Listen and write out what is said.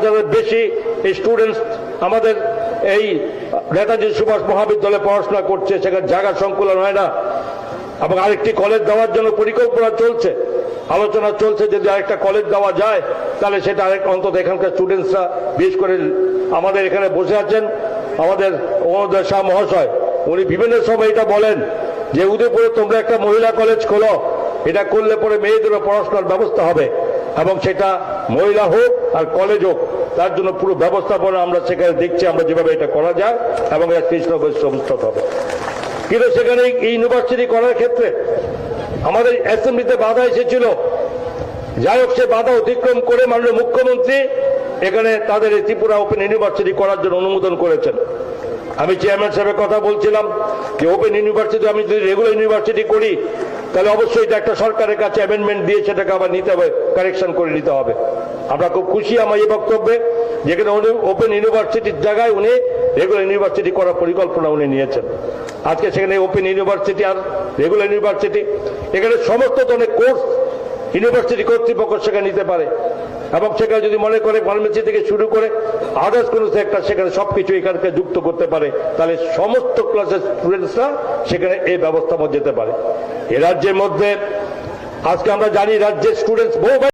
হাজারের বেশি স্টুডেন্টস আমাদের এই নেতাজি সুভাষ মহাবিদ্যালয়ে পড়াশোনা করছে, সেখানে জায়গা সংকুলন হয় না। এবং আরেকটি কলেজ দেওয়ার জন্য পরিকল্পনা চলছে, আলোচনা চলছে, যদি আরেকটা কলেজ দেওয়া যায়, তাহলে সেটা আরেক অন্তত এখানকার স্টুডেন্টসরা বিশেষ করে আমাদের এখানে বসে আছেন, আমাদের অমোদয় শাহ মহাশয়, উনি বিভিন্ন সময় এটা বলেন যে, উদয়পুরে তোমরা একটা মহিলা কলেজ খোলো, এটা করলে পরে মেয়েদেরও পড়াশোনার ব্যবস্থা হবে। এবং সেটা মহিলা হোক আর কলেজ হোক, তার জন্য পুরো ব্যবস্থাপনা আমরা সেখানে দেখছি, আমরা যেভাবে এটা করা যায় এবং এটা হবে। কিন্তু সেখানে ইউনিভার্সিটি করার ক্ষেত্রে আমাদের অ্যাসেম্বলিতে বাধা এসেছিল। যাই হোক, সে বাধা অতিক্রম করে মাননীয় মুখ্যমন্ত্রী এখানে তাদের ত্রিপুরা ওপেন ইউনিভার্সিটি করার জন্য অনুমোদন করেছেন। আমি চেয়ারম্যান সাহেবের কথা বলছিলাম যে ওপেন ইউনিভার্সিটি আমি যদি রেগুলার ইউনিভার্সিটি করি, তাহলে অবশ্যই এটা একটা সরকারের কাছে অ্যামেন্ডমেন্ট দিয়ে সেটাকে আবার নিতে হবে কারেকশন করে নিতে হবে। আমরা খুব খুশি আমার এই বক্তব্যে, যেখানে উনি ওপেন ইউনিভার্সিটির জায়গায় উনি রেগুলার ইউনিভার্সিটি করার পরিকল্পনা উনি নিয়েছেন। আজকে সেখানে ওপেন ইউনিভার্সিটি আর রেগুলার ইউনিভার্সিটি এখানে সমস্ত ধরনের কোর্স ইউনিভার্সিটি কর্তৃপক্ষ সেখানে নিতে পারে। এবং সেখানে যদি মনে করে ফার্মেসি থেকে শুরু করে আদার্স কোনো সেক্টর সেখানে সবকিছু এখানকে যুক্ত করতে পারে, তাহলে সমস্ত ক্লাসের স্টুডেন্টসরা সেখানে এই ব্যবস্থা যেতে পারে। এ রাজ্যের মধ্যে, আজকে আমরা জানি রাজ্যের স্টুডেন্টস বহু